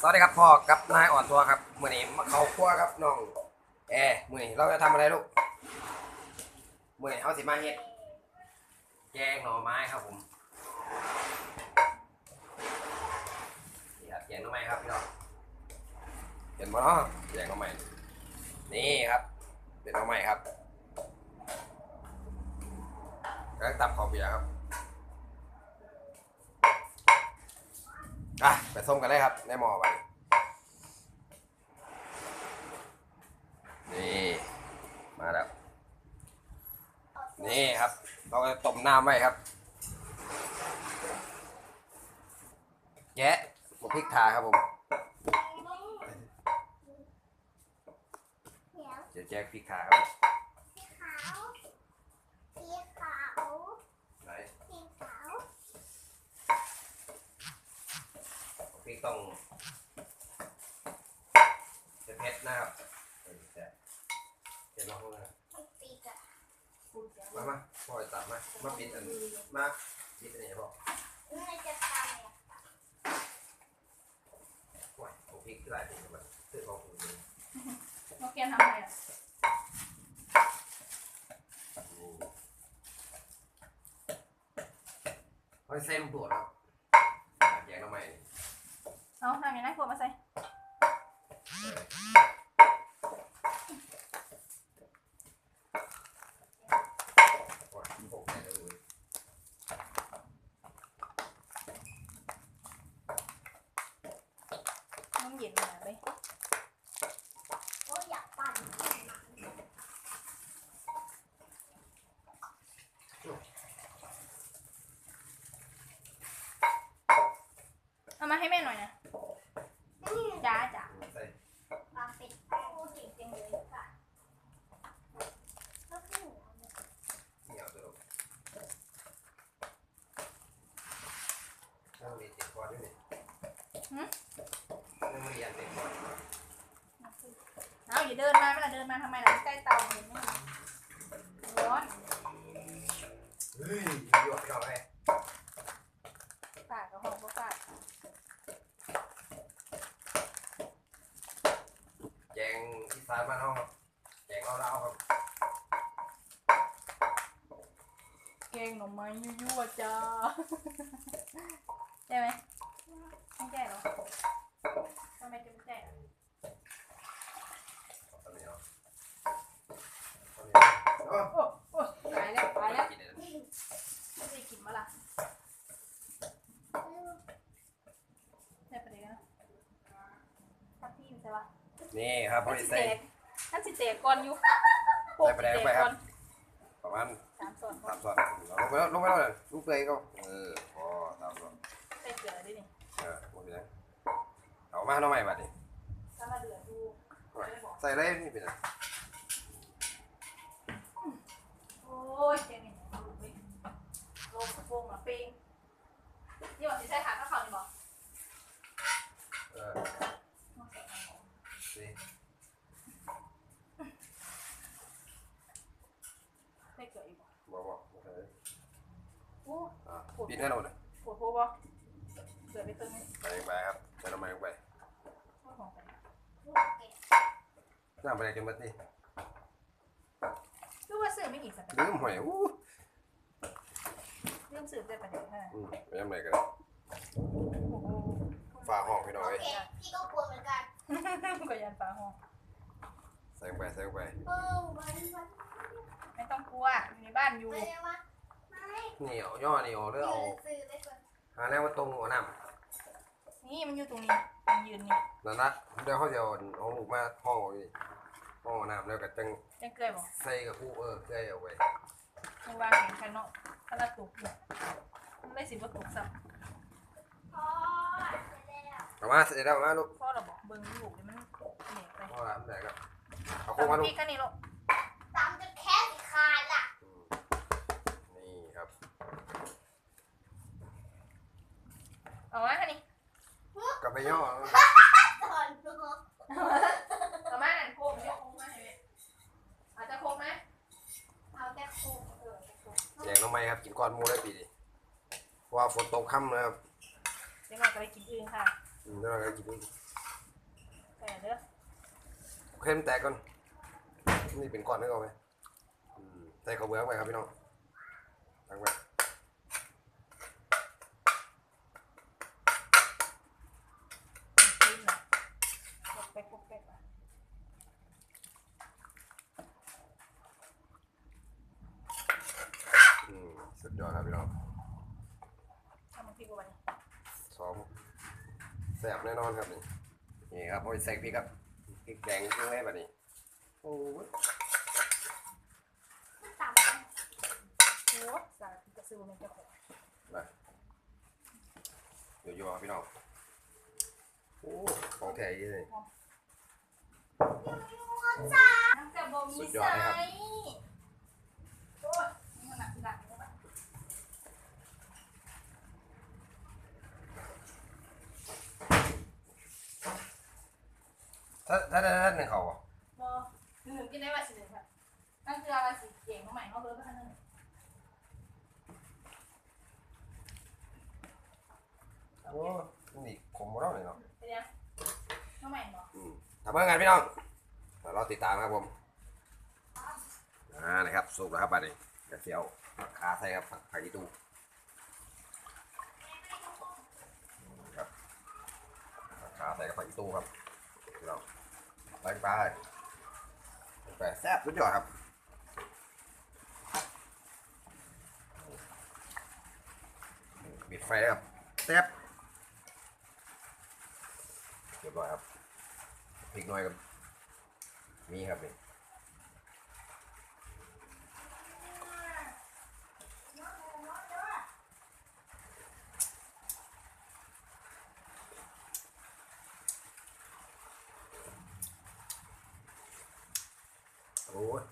สวัสดีครับพ่อกับนายอ่อนตัวครับมื่อนี้มาเขาครัวครับน้องแอร์มื่อนี้เราจะทำอะไรลูกมื่อนี้เขาสิมาเฮ็ดแกงหน่อไม้ครับผมนี่ครับแกงหน่อไม้ครับพี่น้องเห็นบ่เนาะแกงหน่อไม้นี่ครับเป็นหน่อไม้ครับแล้วตับข้าวเบียร์ครับ อะไปส้มกันเลยครับในหม้อไปนี่มาแล้ว นี่ครับ เราจะต้มน้ำไว้ครับแกะหมกพริกทาครับผมเดี๋ยวแจกพริกทาครับไหนพริกต้องเผ็ดๆนะครับเออแซ่บ เผ็ดมากเลยมามาพ่อจะตัดมา มาปิดอันมาปิดอันนี้บอกโอ้ยเอาพริกที่ไรพริกมันซื้อของคุณนกเกียนทำอะไรอะเฮ้ยเส้นตัวครับแยกทำไมเอาทำอย่างนั้นขวดมาใส่โอ้ยหกแน่เลย น้ำเย็นมาเลย เอา มาให้แม่หน่อยนะจ้าจ้าใส่เหนียวตัวลูกต้องมีติดก่อนด้วยนี่ต้องมีอันติดก่อนเอาอย่าเดินมาเวลาเดินมาทำไมล่ะใกล้เตาเห็นไหมร้อนเฮ้ยหยวกหน่อยปากกับหอมก็ปาก แจงที่สานบ้านเขาครับแจงเอาเล่าครับ แกงหน่อไม้ยั่ว ๆจ้าใช่ไหมไม่ใช่เหรอทำไมจะไม่ใช่อะตอนนี้เนาะตอนนี้เนาะโอ้โอ้ตายแล้วตายแล้วกินเลยไม่ได้กินมาละได้ประเดี๋ยวนะทับพี่ใช่ปะนี่ครับพอนั่นดีสิใส่เตะนั่นสิเตะก่อนอยู่ใส่ประเดี๋ยวไปครับก่อนประมาณสามส่วนก่อสานมช้อนลงไปแล้วลงไปแล้วเลยลูกเตยก็เออพอสามช้อน ใส่เกลือด้วยนี่ เออหมดไปแล้วเอามาหน่อใหม่บัดนี้ถ้ามาเดือดดูใส่เลยนี่เป็นไงโอ้ยเจ๊งเนี่ยดูไปลงกับวงมาปิงนี่บอกสิใส่ขาข้าวเขานี่บอกเออนี่ใส่เกลืออีกบอกบอกบอกโอเคโอ้อะปิดแน่นอนเลยปวดหัวบอกเกลือไปเติมไหมใส่ลงไปครับใส่น้ำมันลงไปโอ้ยหอมไปน้ำไปเลยจนหมดนี่รู้ว่าซื้อไม่อีกสักลืมหอยอู้เรื่องซื้อได้ประเดี๋ยวนะอืมไม่ทำอะไรกันเลยโอ้โหฝากห้องพี่น้อยพี่ก็กลัวเหมือนกันก็ยันฟ้าห้องใส่ลงไปใส่ลงไปเออวันวันไม่ต้องกลัวอยู่ในบ้านอยู่ไม่ได้ว่าไม่นี่เอาย่อนี่เอาเรื่องเอาซื้อได้ก่อนหาแล้วว่าตรงหัวน้ นี่มันอยู่ตรงนี้มันยืนนี่ำนั่นนะเดี๋ยวเขาจะเอาเอาลูกมาห้องเอาอีกห้องเอาน้ำแล้วก็จังยังเกลือบอกใส่กับคู่เออใส่เอาไว้ยังวางแขนข้างนอกถ้าเราตกอยู่มันไม่สิว่าตกสับพ่อเสร็จแล้วเอามาเสร็จแล้วเอามาลูกพ่อเราบอกเบิ้งลูกเดี๋ยวมันเหนียวไปพ่อทำไหนครับเอาคู่มาตำลูกพี่ก็นี่ลูกตามจนแค่สิขาดล่ะอืมนี่ครับเอามาค่ะนี่ กลับไปย่อตอนนู้นเอามานั่นโคมเดี๋ยวโคมมาให้แม่อาจจะโคมไหมเอาแต่โคกเออโคมแจงน้องไม้ครับกินก้อนหมูได้ปีดิเพราะว่าฝนตกค่ำนะครับเดี๋ยวเราจะไปกินอื่นค่ะอืมแล้วเราก็กินแต่เด้อเข้มแตกก่อนนี่เป็นก้อนนึกออกไหมอืมใส่ข้าวเบือกไปครับพี่น้องตั้งไว้ กินน่ะกดไป กดไปอะอืมสุดยอดครับพี่น้องทำมันพริกไว้สองแซ่บแน่นอนครับนี่นี่ครับเอาไปใส่พริกครับพริกแดงเครื่องแรกแบบนี้โอ้ยตำโอ้สารพิกกระซื้อมันจะขมมาเดี๋ยวโยครับพี่น้องโอ้ของแท้ยี่เลยน้ำจะบ่มี สุดยอดเลยครับไซโอ้ยนี่ขนาดที่ดักนี่แบบถ้าถ้าถ้าถ้าหนึ่งเขาอะ บ่หนึ่งกินได้ว่าสิหนึ่งครับนั่นคืออะไรสิเก่งเขาใหม่เขาเบิร์ดไปทางนึง โอ้นี่ขมหมดแล้วเลยเนาะ เป็นยังเขาใหม่บอก อืมทำ เมื่อไงพี่น้องเราติดตามครับผมอ่านะครับสุกแล้วครับบัดนี้กระเทียวขาใส่ครับผักผักอีตูครับขาใส่กับผักอีตูครับพี่น้องไปไปไปแซ่บสุดยอดครับปิดไฟครับแซ่บเรียบร้อยครับ พริกหน่อยครับ มีครับนี่โอ้ย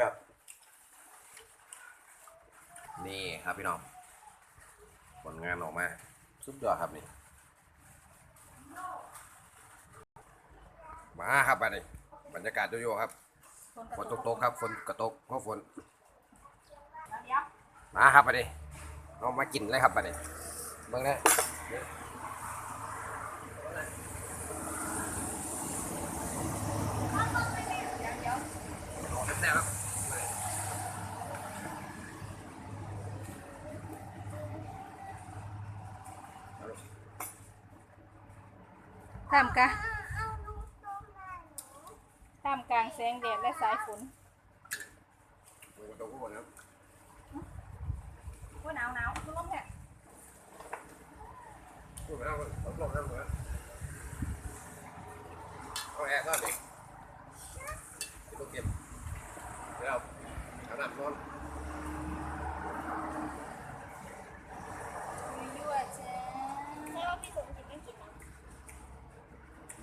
ครับ นี่ครับพี่น้อง ผลงานออกมา สุดยอดครับนี่ มาครับบัดนี้บรรยากาศโยๆครับฝนตกๆครับฝนกระตกเพราะฝนมาครับบัดนี้เอามากินเลยครับบัดนี้เบิ่งเลยเดี๋ยวเดี๋ยวแซ่บครับท่ามกลาง เอาลูกตรงไหน ท่ามกลา งแสงแดดและสายฝน ฝนกระตกก็หมดครับ ว่าหนาวหนาวคือลมแท้ พูดไปแล้วตกลงแล้วหมดแล้วเอาแอร์ซ่อนดิติดลูกเก็บเดี๋ยวขนาดนอน ยั่วจ้า แล้วพี่สมจิตไม่กินนะ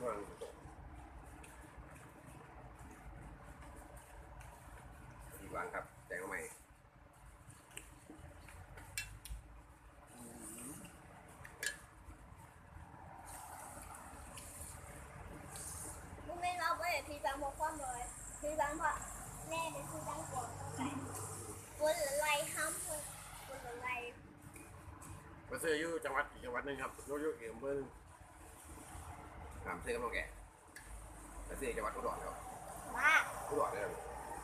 นอนดีวางครับแจงเอาใหม่ มึงไม่ รับไว้พี่บังบอกความเลยพี่บังว่าแม่เป็นพี่บังก่อนตรงไหนบนอะไรห้ำบนบนอะไรมาซื้ออยู่จังหวัดอีกจังหวัดหนึงครับอยู่อยู่อีกอำเภอหนึงถามซื้อกับน้องแกมาซื้อจังหวัดอุดรครับว่าอุดรเนี่ย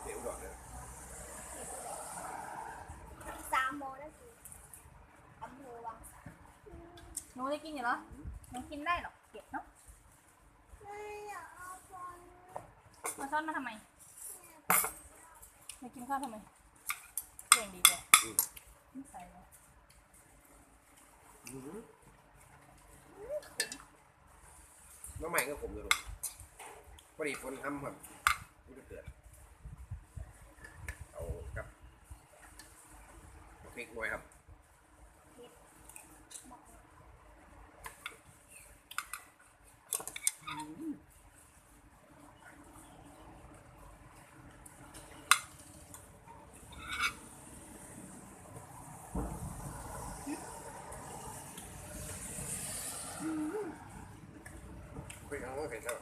ซื้ออุดรเนี่ยสามโมงนั่นคืออำเภอวังสาหนูได้กินอยู่เหรอหนูกินได้หรอกเก็บเนาะไม่อยากเอาบอล มาช้อนมาทำไมไม่กินข้าวทำไมเก่งดีจ้ะไม่ใส่เลยน้องใหม่ก็ผมเลยลูกพอดีฝนทำครับนี่ก็เกิดเอาครับพริกหน่อยครับพริกเอาเผ็ดแล้ว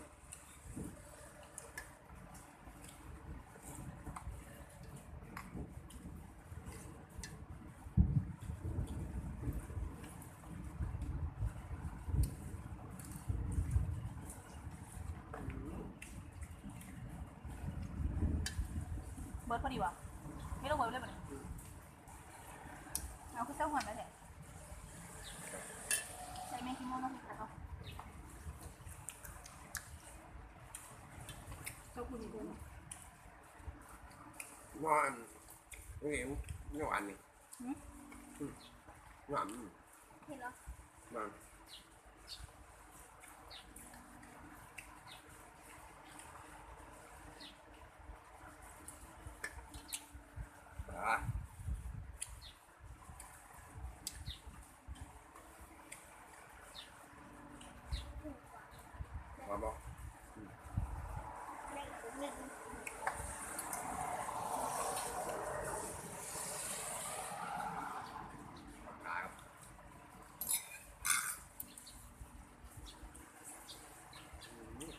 บิร์ดพอดีวะไม่ต้องเบิร์ดเลยมันเอาคือเจ้าหัวนั่นแหละใช้แมงคิโมโนะพี่ค่ะเขาเจ้าคุณอีกด้วยนอนนี่เห็นนี่หวานนี่อืมหวานเห็นเหรอหวานอ่าพอบอก แม่งผมหนึ่ง ขาครับอืม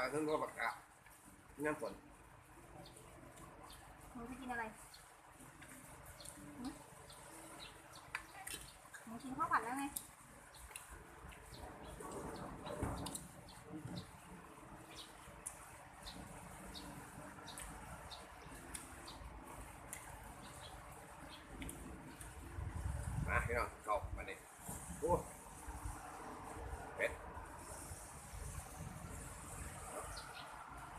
ปากกาทั้งตัวปากกาน้ำฝนหนูจะกินอะไรหนูกินข้าวผัดแล้วไง มาพี่น้องเข้ามาดิโอ้เป็ด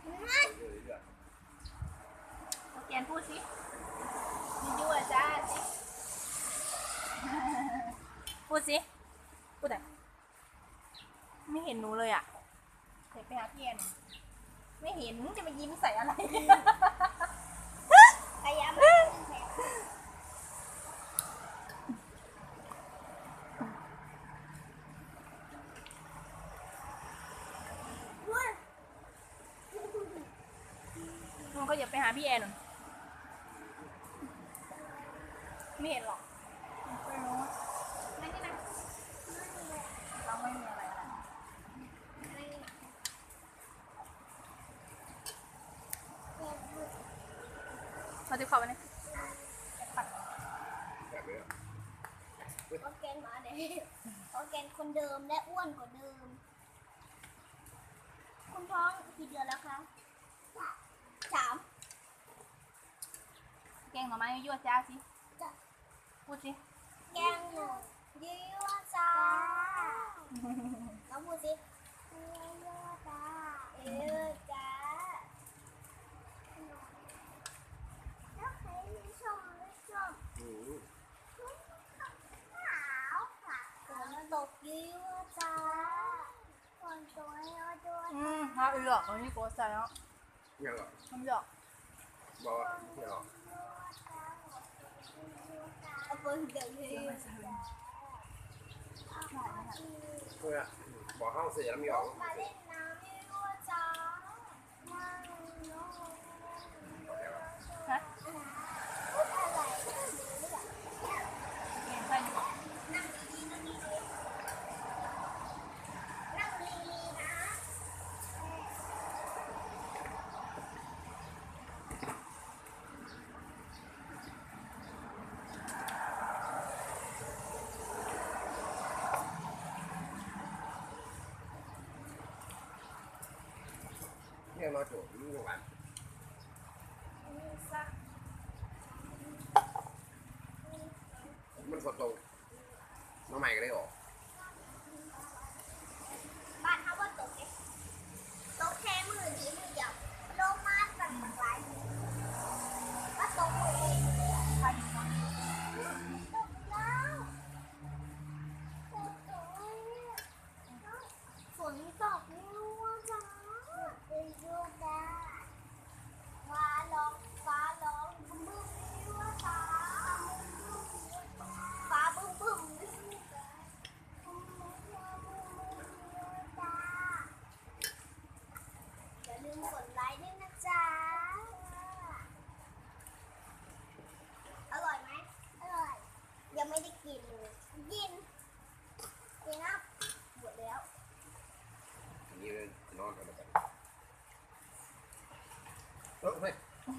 นั่น เรื่อย โอเคพูดสิยั่วจ้าสิพูดสิ พูดแต่ไม่เห็นหนูเลยอะเดี๋ยวไปหาพี่แอนไม่เห็นจะมายิ้มใส่อะไรพยายามไม่ให้แผลว้าหนูก็อย่าไปหาพี่แอนหน่อย ไม่เห็นหรอกไม่รู้นั่นนี่นะเราไม่มีอะไรแล้วเราจะขอไปนะปัดๆแบบนี้ออร์แกนมาเด็ออร์แกนคนเดิมและอ้วนกว่าเดิม คุณท้องกี่เดือนแล้วคะสามแกงหน่อไม้ยั่วจ้าสิจ้ะ พูดสิ แกงหนูยี่ว่าจ้าน้องพูดสิยี่ว่าจ้าเออจ้าแล้วใครไม่ชมไม่ชมอืมขาวค่ะฝนตกยี่ว่าจ้าฝนตกให้เราด้วยอืมฮะอีหลอกอันนี้โกใส่แล้วยังเหรอน้ำหยอกบอกว่ายังเหรอ เพื่อบอกห้องเสียแล้วมีออก มาเล่นน้ำไม่รู้จ้านั่งนอน ฮะ พูดอะไร แกงใส่ดีกว่า นั่งดีๆนั่งดีๆนั่งดีๆนะ เนี่มาจบวันมันฝนตกน้องใหม่ก็ได้ออก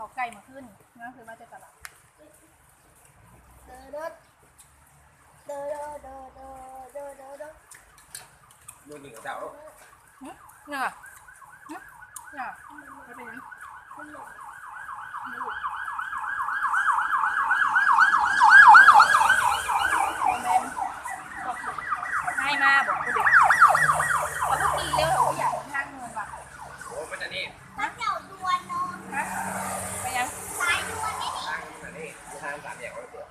เขาไก่มาขึ้นนั่นคือมาจากตลาดเดินเดินเดินเดินเดินเดินเดินเดินนู่นหนึ่งกับเจ้าแล้วเนี่ยเนี่ยเนี่ยไม่เป็นยังแมนให้มาบอกกูดิเขาต้องตีเร็วเขาอยากทางเงินว่ะ โอ้มันจะนี่ ถ้าเจ้าดวนนอน ฮะไปยัง สายดวนนี่ดิ ทางมันจะนี่ทางสามแยกเขาเปิด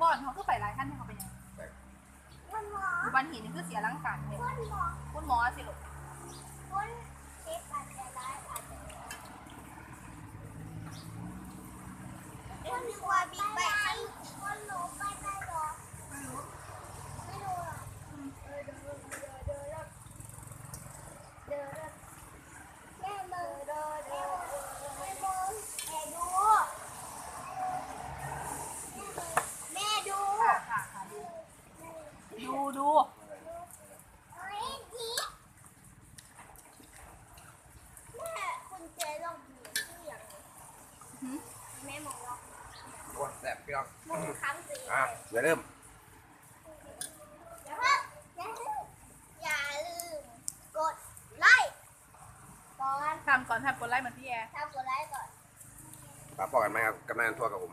บอนเขาก็ไปหลายขั้นเขาไปยัง คนหมอบันหินนี่คือเสียร่างกายเลยคนหมอคุณหมอสิลูก โอ้ยแสบพี่น้องอะเดี๋ยวเริ่มทำก่อนทำกดไลค์เหมือนพี่แอร์ทำกดไลค์ก่อนป้าปอกันไหมครับกำนันทั่วกับผม